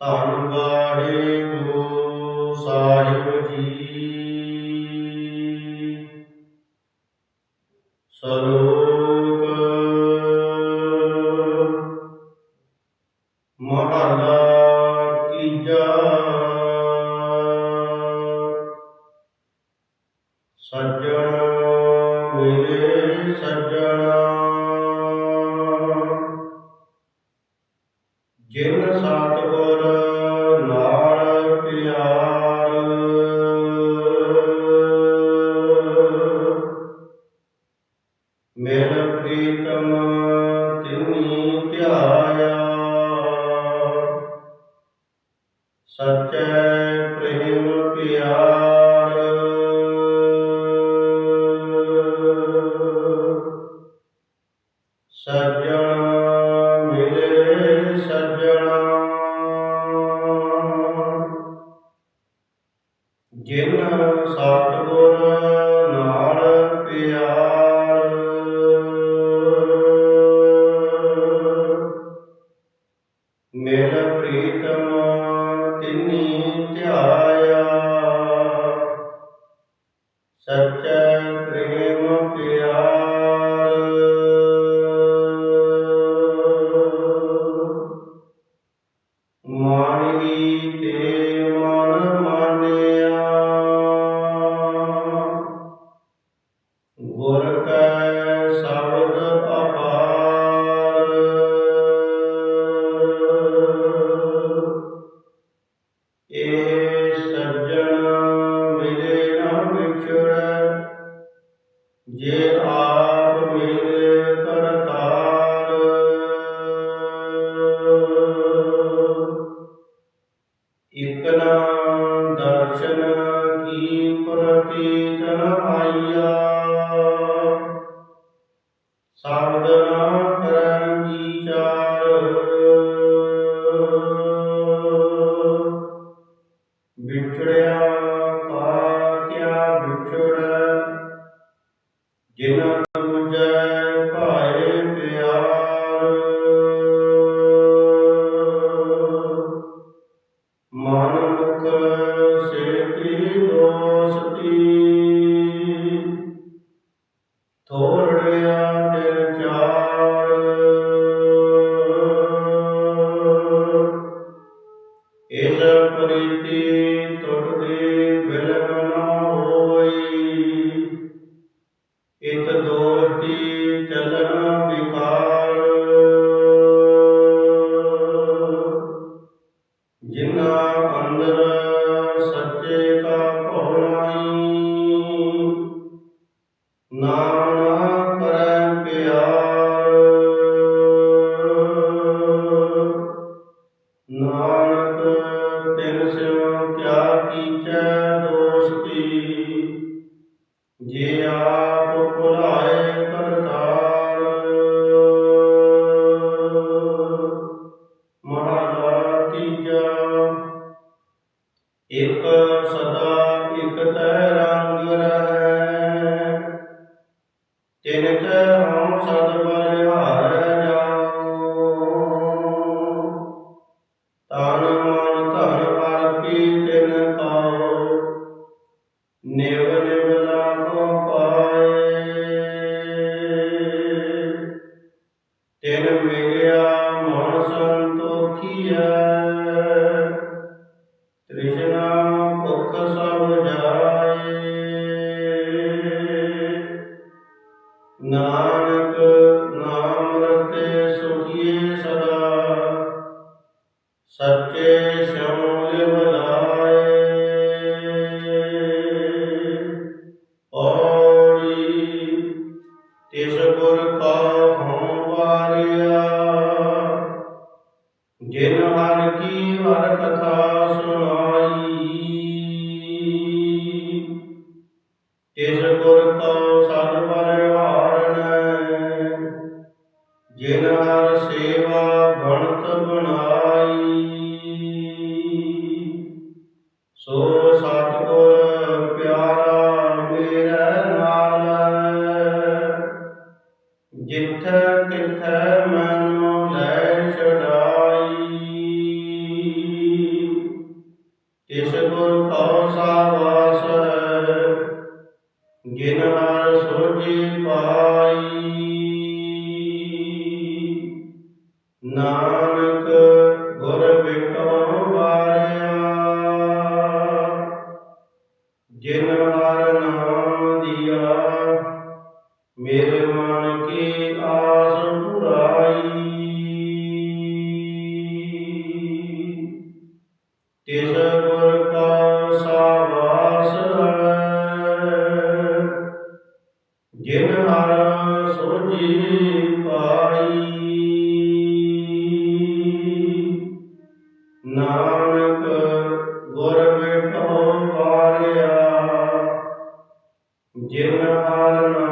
ਧੰਨ ਵਾਹਿਗੁਰੂ ਸਾਹਿਬ ਜੀ। ਸਰੋਕ ਜਿਨ ਸਤਗੁਰ ਨਾਲ ਪਿਆਰ। ਮੇਰ ਪ੍ਰੀਤਮ ਤਿਉਨੀ ਧਿਆਇਆ। ਸਚੈ ਪ੍ਰੇਮ ਪ੍ਰੀਤਮ ਧਿਆਇਆ। ਸਚੈ ਪ੍ਰੇਮ ਪਿਆਰ। ਮਾਨਵੀ ਤੇ ਇਤਨਾ ਦਰਸ਼ਨ ਮਾਨਕ ਥੋੜਿਆ ਚਾਰ। ਇਸ ਪ੍ਰੀਤੀ ਇਕ ਸਦਾ ਇਕ ਤੈ ਰੰਗ ਰਹੈ। ਤਿਨ ਕੈ ਹਉ ਸਦ ਬਲਿਹਾਰੈ ਜਾਉ। ਤਨ ਜਿਨ ਹਰ ਪਾਈ। ਨਾਨਕ ਗੁਰ ਬਿਟੋ ਵਾਰਿਆ। ਜਿਨ ਮੇਰੇ ਜਿਵ ਨਾਲ